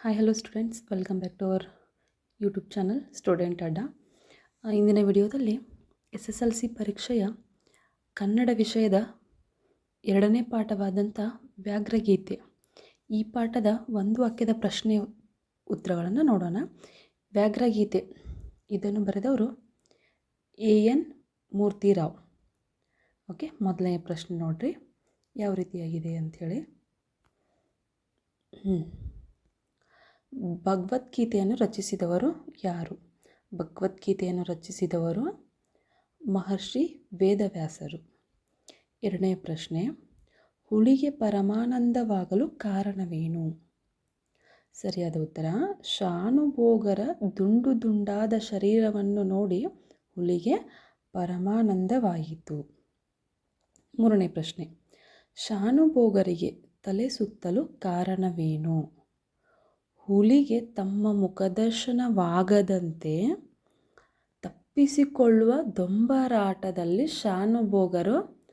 Hi hello students welcome back to our YouTube channel student ಅಡ್ಡ ಇಂದಿನ ವಿಡಿಯೋದಲ್ಲಿ S S L C ಪರೀಕ್ಷೆಯ ಕನ್ನಡ ವಿಷಯದ ಎರಡನೇ ಪಾಠವಾದಂಥ ವ್ಯಾಘ್ರಗೀತೆ. ಈ ಪಾಠದ ಒಂದು ವಾಕ್ಯದ ಪ್ರಶ್ನೆ ಉತ್ತರಗಳನ್ನು ನೋಡೋಣ. ವ್ಯಾಘ್ರಗೀತೆ. ಇದನ್ನು ಬರೆದವರು ಎ ಎನ್ ಮೂರ್ತಿರಾವ್. ಓಕೆ ಮೊದಲನೇ ಪ್ರಶ್ನೆ ನೋಡಿರಿ. ಯಾವ ರೀತಿಯಾಗಿದೆ ಅಂಥೇಳಿ. ಹ್ಞೂ ಭಗವದ್ಗೀತೆಯನ್ನು ರಚಿಸಿದವರು ಯಾರು? ಭಗವದ್ಗೀತೆಯನ್ನು ರಚಿಸಿದವರು ಮಹರ್ಷಿ ವೇದವ್ಯಾಸರು. ಎರಡನೇ ಪ್ರಶ್ನೆ ಹುಳಿಗೆ ಪರಮಾನಂದವಾಗಲು ಕಾರಣವೇನು? ಸರಿಯಾದ ಉತ್ತರ ಶಾನುಭೋಗರ ದುಂಡು ದುಂಡಾದ ಶರೀರವನ್ನು ನೋಡಿ ಹುಲಿಗೆ ಪರಮಾನಂದವಾಯಿತು. ಮೂರನೇ ಪ್ರಶ್ನೆ ಶಾನುಭೋಗರಿಗೆ ತಲೆ ಸುತ್ತಲು ಕಾರಣವೇನು? ಹುಲಿಗೆ ತಮ್ಮ ಮುಖದರ್ಶನವಾಗದಂತೆ ತಪ್ಪಿಸಿಕೊಳ್ಳುವ ದೊಂಬರಾಟದಲ್ಲಿ ಶಾನುಭೋಗರು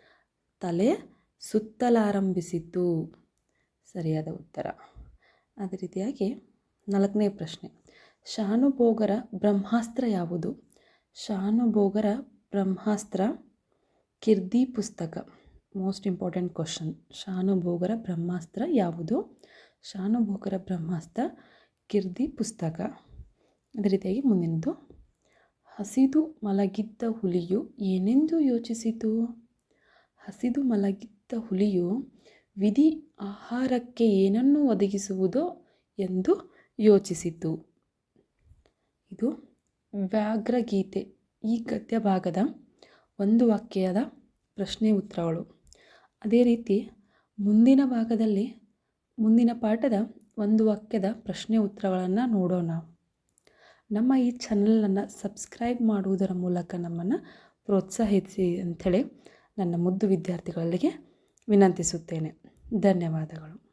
ತಲೆ ಸುತ್ತಲಾರಂಭಿಸಿತು ಸರಿಯಾದ ಉತ್ತರ. ಅದೇ ರೀತಿಯಾಗಿ ನಾಲ್ಕನೇ ಪ್ರಶ್ನೆ. ಶಾನುಭೋಗರ ಬ್ರಹ್ಮಾಸ್ತ್ರ ಯಾವುದು? ಶಾನುಭೋಗರ ಬ್ರಹ್ಮಾಸ್ತ್ರ ಕಿರ್ದಿ ಪುಸ್ತಕ. ಮೋಸ್ಟ್ ಇಂಪಾರ್ಟೆಂಟ್ ಕ್ವಶನ್ ಶಾನುಭೋಗರ ಬ್ರಹ್ಮಾಸ್ತ್ರ ಯಾವುದು? ಶಾನುಭೋಗರ ಬ್ರಹ್ಮಾಸ್ತ್ರ, ಕಿರ್ದಿ ಪುಸ್ತಕ. ಅದೇ ರೀತಿಯಾಗಿ ಮುಂದಿನದು. ಹಸಿದು ಮಲಗಿದ್ದ ಹುಲಿಯು ಏನೆಂದು ಯೋಚಿಸಿತು? ಹಸಿದು ಮಲಗಿದ್ದ ಹುಲಿಯು ವಿಧಿ ಆಹಾರಕ್ಕೆ ಏನನ್ನು ಒದಗಿಸುವುದೋ ಎಂದು ಯೋಚಿಸಿತು. ಇದು ವ್ಯಾಘ್ರಗೀತೆ, ಈ ಗದ್ಯ ಭಾಗದ ಒಂದು ವಾಕ್ಯದ ಪ್ರಶ್ನೆ ಉತ್ತರಗಳು ಅದೇ ರೀತಿ ಮುಂದಿನ ಭಾಗದಲ್ಲಿ ಮುಂದಿನ ಪಾಠದ ಒಂದು ವಾಕ್ಯದ ಪ್ರಶ್ನೆ ಉತ್ತರಗಳನ್ನು ನೋಡೋಣ. ನಮ್ಮ ಈ ಚಾನಲನ್ನು ಸಬ್ಸ್ಕ್ರೈಬ್ ಮಾಡುವುದರ ಮೂಲಕ ನಮ್ಮನ್ನು ಪ್ರೋತ್ಸಾಹಿಸಿ ಅಂಥೇಳಿ ನನ್ನ ಮುದ್ದು ವಿದ್ಯಾರ್ಥಿಗಳಿಗೆ ವಿನಂತಿಸುತ್ತೇನೆ. ಧನ್ಯವಾದಗಳು.